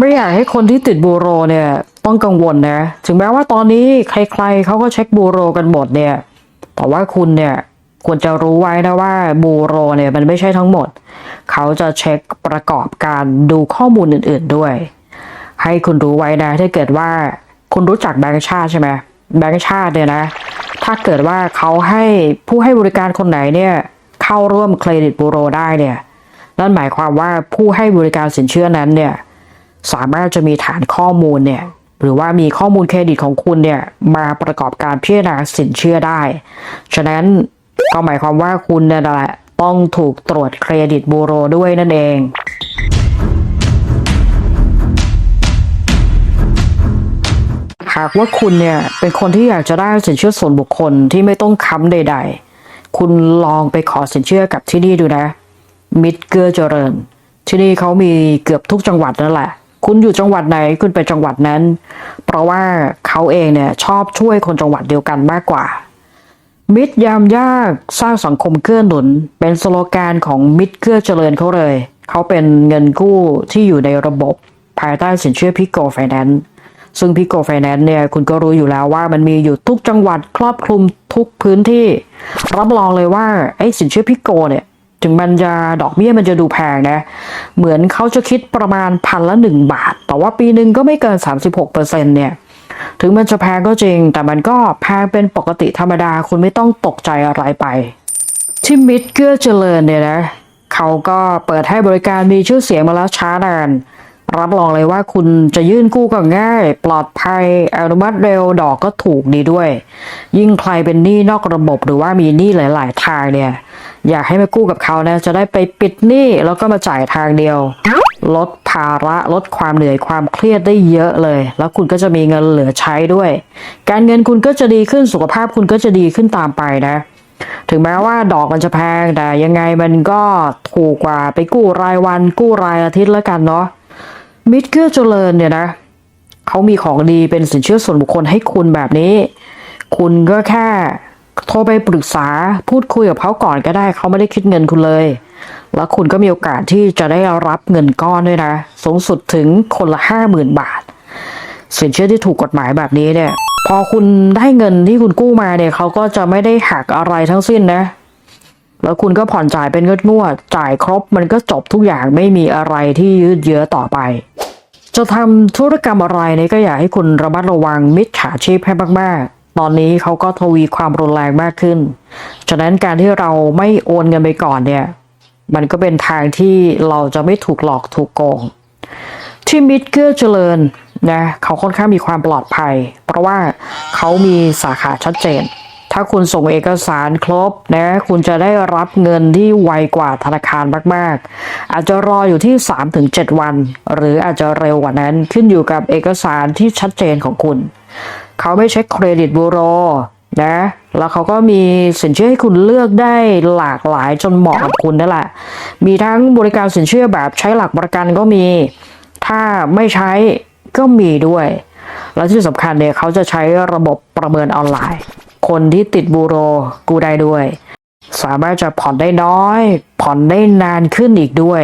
ไม่อยากให้คนที่ติดบูโรเนี่ย ต้องกังวลนะ ถึงแม้ว่าตอนนี้ใครๆเขาก็เช็คบูโรกันหมดเนี่ยแต่ว่าคุณเนี่ยควรจะรู้ไว้นะว่าบูโรเนี่ยมันไม่ใช่ทั้งหมด เขาจะเช็คประกอบการดูข้อมูลอื่นๆด้วย ให้คุณรู้ไว้นะ ถ้าเกิดว่าคุณรู้จักแบงก์ชาติใช่ไหมแบงก์ชาติเนี่ยนะ ถ้าเกิดว่าเขาให้ผู้ให้บริการคนไหนเนี่ยเข้าร่วมเครดิตบูโรได้เนี่ย นั่นหมายความว่าผู้ให้บริการสินเชื่อนั้นเนี่ย สามารถจะมีฐานข้อมูลเนี่ยหรือว่ามีข้อมูลเครดิตของคุณเนี่ยมาประกอบการพิจารณาสินเชื่อได้ ฉะนั้นก็หมายความว่าคุณเนี่ยแหละต้องถูกตรวจเครดิตบูโรด้วยนั่นเองหากว่าคุณเนี่ยเป็นคนที่อยากจะได้สินเชื่อส่วนบุคคลที่ไม่ต้องค้ำใด ๆ คุณลองไปขอสินเชื่อกับที่นี่ดูนะ มิตรเกื้อเจริญ ที่นี่เขามีเกือบทุกจังหวัดนั่นแหละ คุณอยู่จังหวัดไหนคุณไปจังหวัดนั้น เพราะว่าเขาเองเนี่ยชอบช่วยคนจังหวัดเดียวกันมากกว่า มิตรยามยากสร้างสังคมเกื้อหนุน เป็นสโลแกนของมิตรเกื้อเจริญเขาเลย เขาเป็นเงินกู้ที่อยู่ในระบบ ภายใต้สินเชื่อพิโกไฟแนนซ์ซึ่งพิโกไฟแนนซ์เนี่ยคุณก็รู้อยู่แล้วว่ามันมีอยู่ทุกจังหวัดครอบคลุมทุกพื้นที่ รับรองเลยว่าไอ้สินเชื่อพิโกเนี่ย ถึงมันจะดอกเบี้ยมันจะดูแพงนะ เหมือนเขาจะคิดประมาณพันละหนึ่งบาท แต่ว่าปีหนึ่งก็ไม่เกิน 36%เนี่ย ถึงมันจะแพงก็จริง แต่มันก็แพงเป็นปกติธรรมดา คุณไม่ต้องตกใจอะไรไป ที่มิตรเกื้อเจริญเนี่ยนะ เขาก็เปิดให้บริการมีชื่อเสียงมาแล้วช้านาน รับรองเลยว่าคุณจะยื่นกู้ก็ง่าย ปลอดภัยอนุมัติเร็วดอกก็ถูกดีด้วย ยิ่งใครเป็นหนี้นอกระบบหรือว่ามีหนี้หลาย ๆ ทางเนี่ย อยากให้มากู้กับเขานะจะได้ไปปิดหนี้แล้วก็มาจ่ายทางเดียว ลดภาระลดความเหนื่อยความเครียดได้เยอะเลย แล้วคุณก็จะมีเงินเหลือใช้ด้วย การเงินคุณก็จะดีขึ้นสุขภาพคุณก็จะดีขึ้นตามไปนะ ถึงแม้ว่าดอกมันจะแพงแต่ยังไงมันก็ถูกกว่าไปกู้รายวัน กู้รายอาทิตย์แล้วกันเนาะมิตรเกื้อเจริญเนี่ยนะเขามีของดีเป็นสินเชื่อส่วนบุคคลให้คุณแบบนี้ คุณก็แค่ โทรไปปรึกษาพูดคุยกับเขาก่อนก็ได้ เขาไม่ได้คิดเงินคุณเลย แล้วคุณก็มีโอกาสที่จะได้รับเงินก้อนด้วยนะ สูงสุดถึงคนละห้าหมื่นบาท สินเชื่อที่ถูกกฎหมายแบบนี้เนี่ย พอคุณได้เงินที่คุณกู้มาเนี่ยเขาก็จะไม่ได้หักอะไรทั้งสิ้นนะ แล้วคุณก็ผ่อนจ่ายเป็นงวดงวดๆจ่ายครบมันก็จบทุกอย่างไม่มีอะไรที่ยืดเยื้อต่อไปจะทำธุรกรรมอะไรเนี่ยก็อยากให้คุณระมัดระวังมิจฉาชีพให้มากๆ ตอนนี้เขาก็ทวีความรุนแรงมากขึ้น ฉะนั้นการที่เราไม่โอนเงินไปก่อนเนี่ย มันก็เป็นทางที่เราจะไม่ถูกหลอกถูกโกง ที่มิตรเกื้อเจริญนะเขาค่อนข้างมีความปลอดภัย เพราะว่าเขามีสาขาชัดเจน ถ้าคุณส่งเอกสารครบนะคุณจะได้รับเงินที่ไวกว่าธนาคารมาก ๆ อาจจะรออยู่ที่ 3-7 วัน หรืออาจจะเร็วกว่านั้นขึ้นอยู่กับเอกสารที่ชัดเจนของคุณ เขาไม่เช็คเครดิตบูโรนะ แล้วเขาก็มีสินเชื่อให้คุณเลือกได้หลากหลายจนเหมาะกับคุณนั่นแหละ มีทั้งบริการสินเชื่อแบบใช้หลักประกันก็มี ถ้าไม่ใช้ก็มีด้วย และที่สำคัญเนี่ยเขาจะใช้ระบบประเมินออนไลน์ คนที่ติดบูโรกู้ได้ด้วย สามารถจะผ่อนได้น้อย ผ่อนได้นานขึ้นอีกด้วย